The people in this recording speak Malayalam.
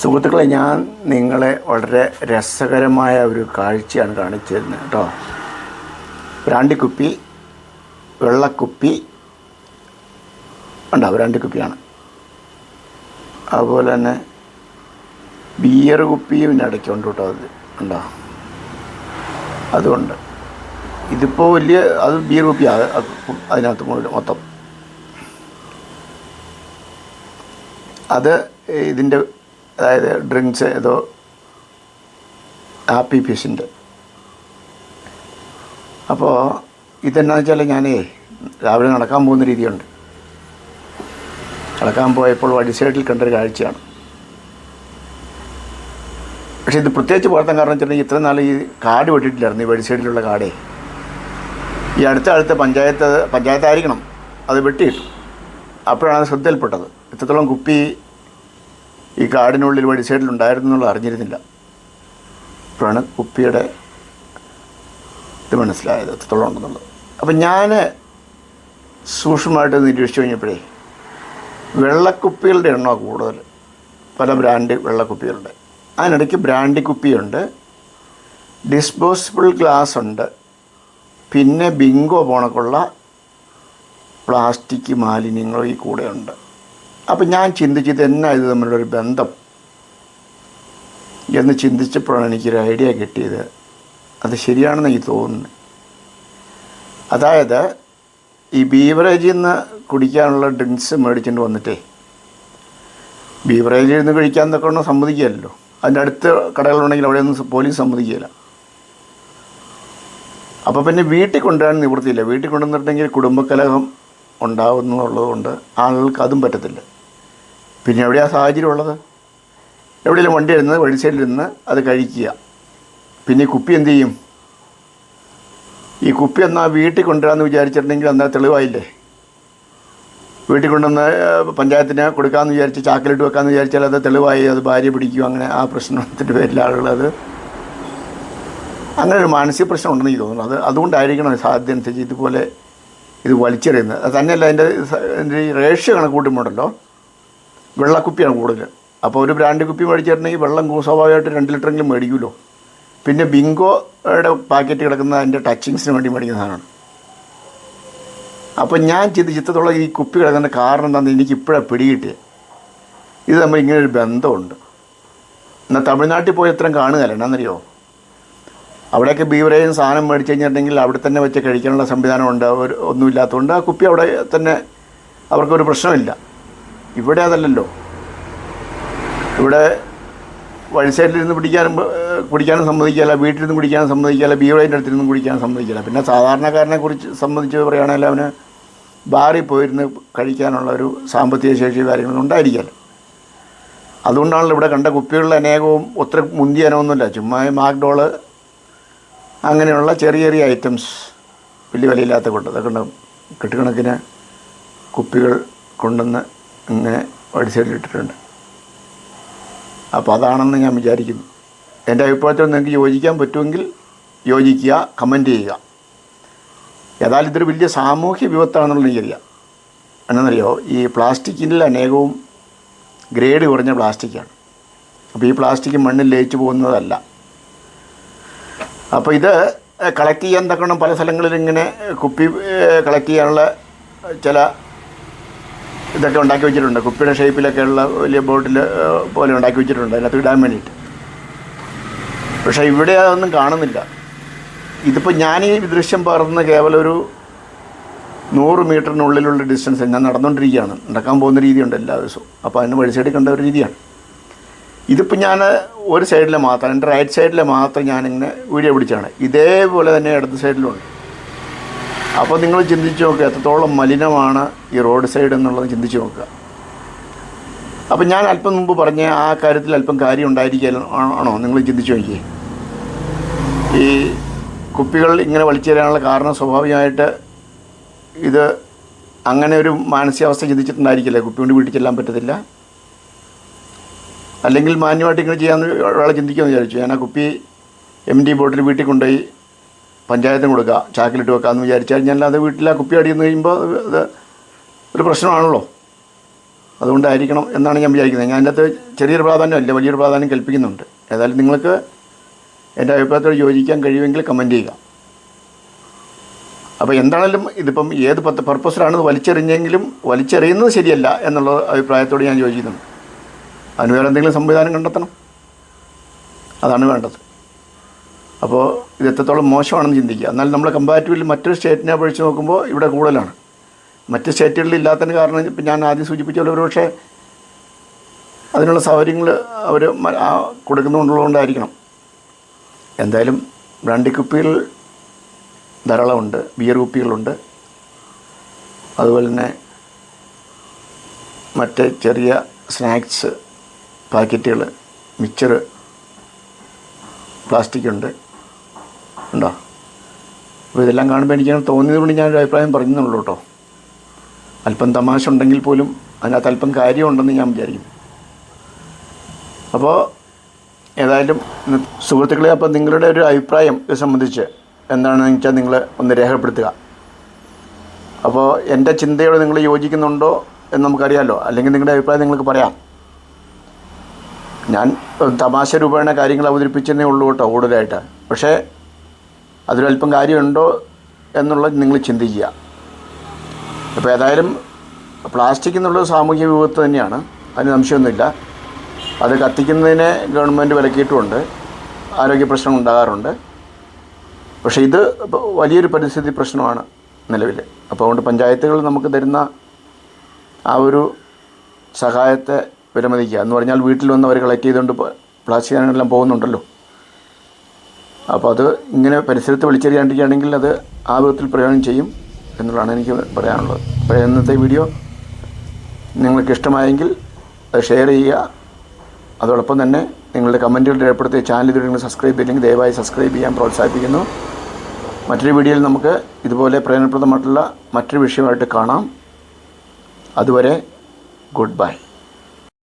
സുഹൃത്തുക്കളെ ഞാൻ നിങ്ങളെ വളരെ രസകരമായ ഒരു കാഴ്ചയാണ് കാണിച്ചു തരുന്നത് കേട്ടോ. ബ്രാണ്ടിക്കുപ്പി വെള്ളക്കുപ്പി ഉണ്ടോ ബ്രാണ്ടിക്കുപ്പിയാണ് അതുപോലെ തന്നെ ബിയർ കുപ്പിയും പിന്നെ ഇടയ്ക്കുണ്ട് കേട്ടോ. അത് ഉണ്ടോ അതുകൊണ്ട് ഇതിപ്പോൾ വലിയ അത് ബിയർ കുപ്പിയാണ് അതിനകത്ത് മുഴുവൻ മൊത്തം. അത് ഇതിന്റെ അതായത് ഡ്രിങ്ക്സ് ഏതോ ഹാപ്പി ഫിഷിന്റെ അപ്പോൾ ഇതെന്നാന്ന് വെച്ചാൽ ഞാനേ രാവിലെ നടക്കാൻ പോകുന്ന രീതിയുണ്ട്. നടക്കാൻ പോയപ്പോൾ വഴി സൈഡിൽ കണ്ടൊരു കാഴ്ചയാണ്. പക്ഷേ ഇത് പ്രത്യേകിച്ച് പകർത്താൻ കാരണം വെച്ചിട്ടുണ്ടെങ്കിൽ ഇത്ര നാൾ ഈ കാട് വെട്ടിയിട്ടില്ലായിരുന്നു ഈ വഴി സൈഡിലുള്ള കാടേ. ഈ അടുത്ത അടുത്ത പഞ്ചായത്ത് പഞ്ചായത്തായിരിക്കണം. അത് വെട്ടിയിട്ടു. അപ്പോഴാണ് ശ്രദ്ധയിൽപ്പെട്ടത്. ഇത്രത്തോളം കുപ്പി ഈ കാടിനുള്ളിൽ വഴി സൈഡിൽ ഉണ്ടായിരുന്നു എന്നുള്ളത് അറിഞ്ഞിരുന്നില്ല. അപ്പോഴാണ് കുപ്പിയുടെ ഇത് മനസ്സിലായത് എത്രത്തോളം ഉണ്ടെന്നുള്ളത്. അപ്പം ഞാൻ സൂക്ഷ്മമായിട്ട് നിരീക്ഷിച്ചു കഴിഞ്ഞപ്പോഴേ വെള്ളക്കുപ്പികളുടെ എണ്ണമാണ് കൂടുതൽ. പല ബ്രാൻഡ് വെള്ളക്കുപ്പികളുണ്ട് അതിനിടയ്ക്ക് ബ്രാൻഡി കുപ്പിയുണ്ട്. ഡിസ്പോസിബിൾ ഗ്ലാസ് ഉണ്ട്. പിന്നെ ബിങ്കോ പോണക്കുള്ള പ്ലാസ്റ്റിക് മാലിന്യങ്ങളും ഈ കൂടെ ഉണ്ട്. അപ്പം ഞാൻ ചിന്തിച്ചത് എന്നാ ഇത് തമ്മിലൊരു ബന്ധം? എന്ന് ചിന്തിച്ചപ്പോഴാണ് എനിക്കൊരു ഐഡിയ കിട്ടിയത്. അത് ശരിയാണെന്ന് എനിക്ക് തോന്നുന്നു. അതായത് ഈ ബീവറേജിൽ നിന്ന് കുടിക്കാനുള്ള ഡ്രിങ്ക്സ് മേടിച്ചുകൊണ്ട് വന്നിട്ടേ ബീവറേജിൽ നിന്ന് കഴിക്കാൻ എന്നൊക്കെ സമ്മതിക്കുകയല്ലോ. അതിന്റെ അടുത്ത് കടകളുണ്ടെങ്കിൽ അവിടെയൊന്നും പോലീസ് സമ്മതിക്കുകയില്ല. അപ്പോൾ പിന്നെ വീട്ടിൽ കൊണ്ടുവരാൻ നിവൃത്തിയില്ല. വീട്ടിൽ കൊണ്ടുവന്നിട്ടുണ്ടെങ്കിൽ കുടുംബകലഹം ഉണ്ടാകുന്നുള്ളതുകൊണ്ട് ആളുകൾക്ക് അതും പറ്റത്തില്ല. പിന്നെ എവിടെയാ സാഹചര്യം ഉള്ളത് എവിടെയെങ്കിലും വണ്ടി ഇരുന്ന് വഴി സൈഡിൽ ഇരുന്ന് അത് കഴിക്കുക. പിന്നെ ഈ കുപ്പി എന്ത് ചെയ്യും? ഈ കുപ്പി എന്നാൽ വീട്ടിൽ കൊണ്ടുവരാമെന്ന് വിചാരിച്ചിട്ടുണ്ടെങ്കിൽ എന്നാൽ തെളിവായില്ലേ? വീട്ടിൽ കൊണ്ടുവന്ന് പഞ്ചായത്തിന് കൊടുക്കാമെന്ന് വിചാരിച്ച് ചാക്കിലിട്ട് വെക്കാമെന്ന് വിചാരിച്ചാൽ അത് തെളിവായി അത് ഭാര്യ പിടിക്കും അങ്ങനെ ആ പ്രശ്നത്തിന്റെ പേരിൽ ആളുകളത് അങ്ങനെ ഒരു മാനസിക പ്രശ്നം ഉണ്ടെന്ന് എനിക്ക് തോന്നുന്നു. അത് അതുകൊണ്ടായിരിക്കണം സാധ്യത അനുസരിച്ച് ഇതുപോലെ ഇത് വലിച്ചെറിയുന്നത്. തന്നെയല്ല അതിന്റെ റേഷ്യോ കണക്ക് കൂട്ടുമ്പോണ്ടല്ലോ വെള്ളക്കുപ്പിയാണ് കൂടുതൽ അപ്പോൾ ഒരു ബ്രാൻഡ് കുപ്പി മേടിച്ചിട്ടുണ്ടെങ്കിൽ വെള്ളം സ്വാഭാവികമായിട്ട് രണ്ട് ലിറ്ററെങ്കിലും മേടിക്കുമല്ലോ പിന്നെ ബിങ്കോയുടെ പാക്കറ്റ് കിടക്കുന്ന അതിന്റെ ടച്ചിങ്സിന് വേണ്ടി മേടിക്കുന്ന സാധനമാണ്. അപ്പോൾ ഞാൻ ചെയ്ത് ചിത്രത്തോളം ഈ കുപ്പി കിടക്കുന്ന കാരണം എന്താണെന്ന് എനിക്ക് ഇപ്പോഴാണ് പിടികിട്ടിയത് ഇത് നമ്മൾ ഇങ്ങനെ ഒരു ബന്ധമുണ്ട്. എന്നാൽ തമിഴ്നാട്ടിൽ പോയി ഇത്രയും കാണുകയല്ല? എന്നാന്നറിയോ? അവിടെയൊക്കെ ബീവറേജും സാധനം മേടിച്ച് കഴിഞ്ഞിട്ടുണ്ടെങ്കിൽ അവിടെ തന്നെ വെച്ച് കഴിക്കാനുള്ള സംവിധാനമുണ്ട് ഒന്നുമില്ലാത്തതുകൊണ്ട് ആ കുപ്പി അവിടെ തന്നെ അവർക്കൊരു പ്രശ്നമില്ല. ഇവിടെ അതല്ലല്ലോ. ഇവിടെ വഴി സൈഡിലിരുന്ന് പിടിക്കാനും കുടിക്കാനും സമ്മതിക്കില്ല വീട്ടിലിരുന്ന് കുടിക്കാനും സമ്മതിക്കില്ല ബീവറേജിന്റെ അടുത്തിരുന്ന് കുടിക്കാനും സമ്മതിക്കില്ല പിന്നെ സാധാരണക്കാരനെ കുറിച്ച് സംബന്ധിച്ച് പറയുകയാണെങ്കിൽ അവന് ബാറിൽ പോയിരുന്ന് കഴിക്കാനുള്ള ഒരു സാമ്പത്തിക ശേഷി കാര്യങ്ങളൊന്നും ഉണ്ടായിരിക്കില്ല. അതുകൊണ്ടാണല്ലോ ഇവിടെ കണ്ട കുപ്പികളിൽ അനേകവും ഒത്തിരി മുന്തിയനൊന്നുമില്ല ചുമ്മാ മാക്ഡോൾ അങ്ങനെയുള്ള ചെറിയ ചെറിയ ഐറ്റംസ് വലിയ വിലയില്ലാത്ത കൊണ്ട് അതൊക്കെ ഉണ്ടാവും കെട്ടുകണക്കിന് കുപ്പികൾ കൊണ്ടുവന്ന് ഇങ്ങനെ വഴി സൈഡിലിട്ടിട്ടുണ്ട് അപ്പോൾ അതാണെന്ന് ഞാൻ വിചാരിക്കുന്നു. എന്റെ അഭിപ്രായത്തിൽ നിങ്ങൾക്ക് യോജിക്കാൻ പറ്റുമെങ്കിൽ യോജിക്കുക കമന്റ് ചെയ്യുക. ഏതായാലും ഇതൊരു വലിയ സാമൂഹ്യ വിപത്താണെന്നുള്ള എനിക്കറിയാം എന്നറിയോ? ഈ പ്ലാസ്റ്റിക്കിൽ അനേകവും ഗ്രേഡ് കുറഞ്ഞ പ്ലാസ്റ്റിക്കാണ്. അപ്പോൾ ഈ പ്ലാസ്റ്റിക് മണ്ണിൽ ലയിച്ചു പോകുന്നതല്ല. അപ്പോൾ ഇത് കളക്ട് ചെയ്യാൻ തക്കണം പല സ്ഥലങ്ങളിൽ ഇങ്ങനെ കുപ്പി കളക്ട് ചെയ്യാനുള്ള ചില ഇതൊക്കെ ഉണ്ടാക്കി വെച്ചിട്ടുണ്ട്. കുപ്പിയുടെ ഷേപ്പിലൊക്കെയുള്ള വലിയ ബോട്ടിൽ പോലെ ഉണ്ടാക്കി വെച്ചിട്ടുണ്ട്. അതിനകത്ത് ഇടാൻ വേണ്ടിയിട്ട്. പക്ഷേ ഇവിടെ അതൊന്നും കാണുന്നില്ല. ഇതിപ്പോൾ ഞാൻ ഈ ദൃശ്യം പറഞ്ഞ കേവലം ഒരു നൂറ് മീറ്ററിനുള്ളിലുള്ള ഡിസ്റ്റൻസ് ഞാൻ നടന്നുകൊണ്ടിരിക്കുകയാണ് നടക്കാൻ പോകുന്ന രീതിയുണ്ട് എല്ലാ ദിവസവും. അപ്പോൾ അതിന് വഴി കണ്ട ഒരു രീതിയാണ്. ഇതിപ്പോൾ ഞാൻ ഒരു സൈഡിൽ മാത്രം എന്റെ റൈറ്റ് സൈഡിൽ മാത്രം ഞാനിങ്ങനെ വീഡിയോ പിടിച്ചാണ് ഇതേപോലെ തന്നെ ഇടത് സൈഡിലുണ്ട് അപ്പോൾ നിങ്ങൾ ചിന്തിച്ച് നോക്കുക എത്രത്തോളം മലിനമാണ് ഈ റോഡ് സൈഡ് എന്നുള്ളത് ചിന്തിച്ച് നോക്കുക. അപ്പം ഞാൻ അല്പം മുമ്പ് പറഞ്ഞ ആ കാര്യത്തിൽ അല്പം കാര്യം ഉണ്ടായിരിക്കുക ആണോ നിങ്ങൾ ചിന്തിച്ച് നോക്കിയേ. ഈ കുപ്പികൾ ഇങ്ങനെ വലിച്ചു തരാനുള്ള കാരണം സ്വാഭാവികമായിട്ട് ഇത് അങ്ങനെ ഒരു മാനസികാവസ്ഥ ചിന്തിച്ചിട്ടുണ്ടായിരിക്കില്ല? കുപ്പി കൊണ്ട് വീട്ടിൽ ചെല്ലാൻ പറ്റത്തില്ല. അല്ലെങ്കിൽ മാന്യമായിട്ട് ഇങ്ങനെ ചെയ്യാമെന്ന് ഒരാളെ ചിന്തിക്കുമെന്ന് വിചാരിച്ചു. ഞാൻ ആ കുപ്പി എം ഡി ബോട്ടിൽ വീട്ടിൽ കൊണ്ടുപോയി പഞ്ചായത്തിന് കൊടുക്കുക ചാക്കിലിട്ട് വെക്കാമെന്ന് വിചാരിച്ചാൽ ഞാൻ അത് വീട്ടിൽ ആ കുപ്പി അടിയെന്ന് കഴിയുമ്പോൾ അത് ഒരു പ്രശ്നമാണല്ലോ. അതുകൊണ്ടായിരിക്കണം എന്നാണ് ഞാൻ വിചാരിക്കുന്നത്. ഞാൻ അതിന്റെ അകത്ത് ചെറിയൊരു പ്രാധാന്യമല്ല വലിയൊരു പ്രാധാന്യം കൽപ്പിക്കുന്നുണ്ട്. ഏതായാലും നിങ്ങൾക്ക് എന്റെ അഭിപ്രായത്തോട് യോജിക്കാൻ കഴിയുമെങ്കിൽ കമന്റ് ചെയ്യുക. അപ്പോൾ എന്താണെങ്കിലും ഇതിപ്പം ഏത് പത്ത് പർപ്പസിലാണ് വലിച്ചെറിഞ്ഞെങ്കിലും വലിച്ചെറിയുന്നത് ശരിയല്ല എന്നുള്ള അഭിപ്രായത്തോട് ഞാൻ യോജിക്കുന്നുണ്ട് അതിന് വേറെ എന്തെങ്കിലും സംവിധാനം കണ്ടെത്തണം. അതാണ് വേണ്ടത്. അപ്പോൾ ഇത് എത്രത്തോളം മോശമാണെന്ന് ചിന്തിക്കുക. എന്നാൽ നമ്മൾ കമ്പാരിറ്റീവ്ലി മറ്റൊരു സ്റ്റേറ്റിനെ അപേക്ഷിച്ച് നോക്കുമ്പോൾ ഇവിടെ കൂടുതലാണ്. മറ്റ് സ്റ്റേറ്റുകളിൽ ഇല്ലാത്തതിന് കാരണം ഇപ്പം ഞാൻ ആദ്യം സൂചിപ്പിച്ച പോലെ ഒരു പക്ഷേ അതിനുള്ള സൗകര്യങ്ങൾ അവർ കൊടുക്കുന്നുള്ളതുകൊണ്ടായിരിക്കണം. എന്തായാലും ബ്രാൻഡി കുപ്പികൾ ധാരാളമുണ്ട് ബിയർ കുപ്പികളുണ്ട്. അതുപോലെ തന്നെ മറ്റ് ചെറിയ സ്നാക്സ് പാക്കറ്റുകൾ മിക്സർ പ്ലാസ്റ്റിക് ഉണ്ട്. ഉണ്ടോ? അപ്പോൾ ഇതെല്ലാം കാണുമ്പോൾ തോന്നിയത് കൊണ്ട് ഞാനൊരു അഭിപ്രായം പറഞ്ഞെന്നുള്ളൂ കേട്ടോ. അല്പം തമാശ ഉണ്ടെങ്കിൽ പോലും അതിനകത്ത് അല്പം കാര്യമുണ്ടെന്ന് ഞാൻ വിചാരിക്കും. അപ്പോൾ ഏതായാലും സുഹൃത്തുക്കളെ അപ്പോൾ നിങ്ങളുടെ ഒരു അഭിപ്രായം ഇത് സംബന്ധിച്ച് എന്താണെന്ന് വെച്ചാൽ നിങ്ങൾ ഒന്ന് രേഖപ്പെടുത്തുക. അപ്പോൾ എന്റെ ചിന്തയോട് നിങ്ങൾ യോജിക്കുന്നുണ്ടോ എന്ന് നമുക്കറിയാമല്ലോ അല്ലെങ്കിൽ നിങ്ങളുടെ അഭിപ്രായം നിങ്ങൾക്ക് പറയാം. ഞാൻ തമാശ രൂപേണ കാര്യങ്ങൾ അവതരിപ്പിച്ചതേ ഉള്ളൂ കേട്ടോ കൂടുതലായിട്ട്. പക്ഷേ അതിലല്പം കാര്യമുണ്ടോ എന്നുള്ളത് നിങ്ങൾ ചിന്തിക്കുക. അപ്പോൾ ഏതായാലും പ്ലാസ്റ്റിക് എന്നുള്ളത് സാമൂഹ്യ വിപത്ത് തന്നെയാണ്. അതിന് സംശയമൊന്നുമില്ല. അത് കത്തിക്കുന്നതിനെ ഗവൺമെന്റ് വിലക്കിയിട്ടുമുണ്ട് ആരോഗ്യ പ്രശ്നം ഉണ്ടാകാറുണ്ട്. പക്ഷേ ഇത് വലിയൊരു പരിസ്ഥിതി പ്രശ്നമാണ് നിലവിൽ. അപ്പോൾ അതുകൊണ്ട് പഞ്ചായത്തുകൾ നമുക്ക് തരുന്ന ആ ഒരു സഹായത്തെ വിലമതിക്കുക. എന്ന് പറഞ്ഞാൽ വീട്ടിൽ വന്ന് അവർ കളക്ട് ചെയ്തുകൊണ്ട് പ്ലാസ്റ്റിക് എല്ലാം പോകുന്നുണ്ടല്ലോ. അപ്പോൾ അത് ഇങ്ങനെ പരിസരത്ത് വിളിച്ചെറിയാണ്ടിരിക്കുകയാണെങ്കിൽ അത് ആ വിധത്തിൽ പ്രയോജനം ചെയ്യും എന്നുള്ളതാണ് എനിക്ക് പറയാനുള്ളത്. അപ്പോൾ ഇന്നത്തെ വീഡിയോ നിങ്ങൾക്ക് ഇഷ്ടമായെങ്കിൽ അത് ഷെയർ ചെയ്യുക. അതോടൊപ്പം തന്നെ നിങ്ങളുടെ കമന്റുകൾ രേഖപ്പെടുത്തിയ ചാനൽ ഇതുവരെ നിങ്ങൾ സബ്സ്ക്രൈബ് ചെയ്തില്ലെങ്കിൽ ദയവായി സബ്സ്ക്രൈബ് ചെയ്യാൻ പ്രോത്സാഹിപ്പിക്കുന്നു. മറ്റൊരു വീഡിയോയിൽ നമുക്ക് ഇതുപോലെ പ്രയോജനപ്രദമായിട്ടുള്ള മറ്റൊരു വിഷയമായിട്ട് കാണാം. അതുവരെ ഗുഡ് ബൈ